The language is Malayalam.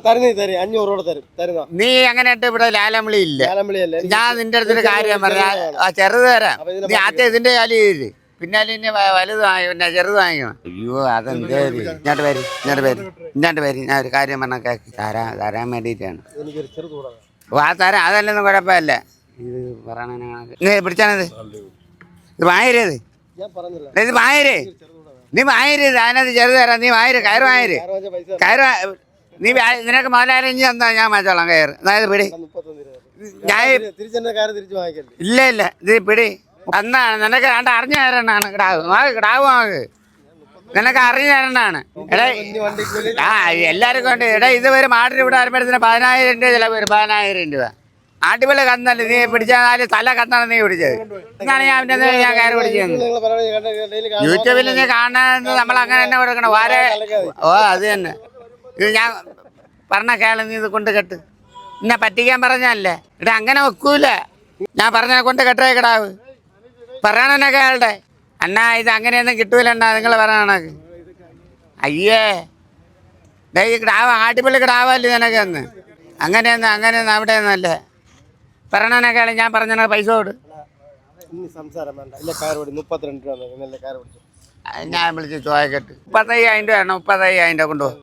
തരുന്നേ തരും. തരും. തരുന്ന? നീ അങ്ങനെ ഇവിടെ ലാലമളി ഇല്ല. ഞാൻ നിന്റെ അടുത്തൊരു കാര്യം പറയാം ആ ചെറുത് തരാം. നീ ആദ്യം ഇതിന്റെ കാലി ചെയ്ത് പിന്നാലെ ഇനി വ- വലുത് വാങ്ങി പിന്നെ ചെറുത് വാങ്ങിക്കണം അയ്യോ അതെന്തേ ഇങ്ങോട്ട് പേര് ഇങ്ങോട്ട് പേര് ഇങ്ങോട്ട് പേര് ഞാൻ ഒരു കാര്യം പറഞ്ഞ കേക്ക് തരാൻ തരാൻ വേണ്ടിയിട്ടാണ്. ആ തരാം. അതല്ലൊന്നും കുഴപ്പമില്ല. ഇത് പറയണ നീ പിടിച്ചാണത്? ഇത് വായരത് പറഞ്ഞില്ല. ഇത് വാങ്ങരുത് നീ വാങ്ങരുത് അതിനകത്ത് ചെറുത് തരാം. നീ വായര്. കയറ് വായര്. പൈസ കയറ് നീ നിനക്ക് മുതലാരഞ്ഞ് തന്നാ ഞാൻ മാറ്റോളാം കയറ്. അതായത് പിടി. ഞാൻ ഇല്ല ഇല്ല. ഇത് പിടി. അന്നാണ് നിനക്ക് രണ്ട് അറിഞ്ഞു തരണാണ് കിടാവ് കിടാവ് വാങ്ങ് നിനക്ക് അറിഞ്ഞു തരണാണ് എടാ ആ എല്ലാവർക്കും ഉണ്ട്. എടാ ഇത് വരും മാട്ടിന് ഇവിടെ വരുമ്പോഴത്തേന് പതിനായിരം രൂപ ചിലവ് വരും. പതിനായിരം രൂപ. ആട്ടുപിള്ള കന്നല്ല നീ പിടിച്ച നാല് തല കന്നാണ് നീ പിടിച്ചത്. എന്നാണ് ഞാൻ പിന്നെ ഞാൻ കയറി പിടിച്ചത്. യൂട്യൂബിൽ നീ കാണാൻ നമ്മൾ അങ്ങനെ തന്നെ കൊടുക്കണം. വാരെ ഓ അത് തന്നെ. ഇത് ഞാൻ പറഞ്ഞ കേള നീ ഇത് കൊണ്ട് കെട്ട്. എന്നെ പറ്റിക്കാൻ പറഞ്ഞല്ലേ ഇവിടെ അങ്ങനെ വെക്കൂല. ഞാൻ പറഞ്ഞ കൊണ്ട് കെട്ടേ കിടാവ് പറയണെന്നെ കേളുടെ അണ്ണാ ഇത് അങ്ങനെയൊന്നും കിട്ടൂലണ്ണാ നിങ്ങൾ പറയണക്ക് അയ്യേ. ഡേ ഈ കിടാവ് ആട്ടിപ്പള്ളി കിടാവല്ലേ നിനക്ക് അന്ന്. അങ്ങനെയൊന്നും അങ്ങനെയൊന്നും അവിടെ ഒന്നല്ലേ പറയണെന്നെ കേള ഞാൻ പറഞ്ഞ പൈസ കൊടു. ഞാൻ വിളിച്ച് ചോദിക്കട്ട്. മുപ്പത്തയ്യായിരം രൂപ വേണം മുപ്പത്തയ്യായിരം രൂപ കൊണ്ടുപോകും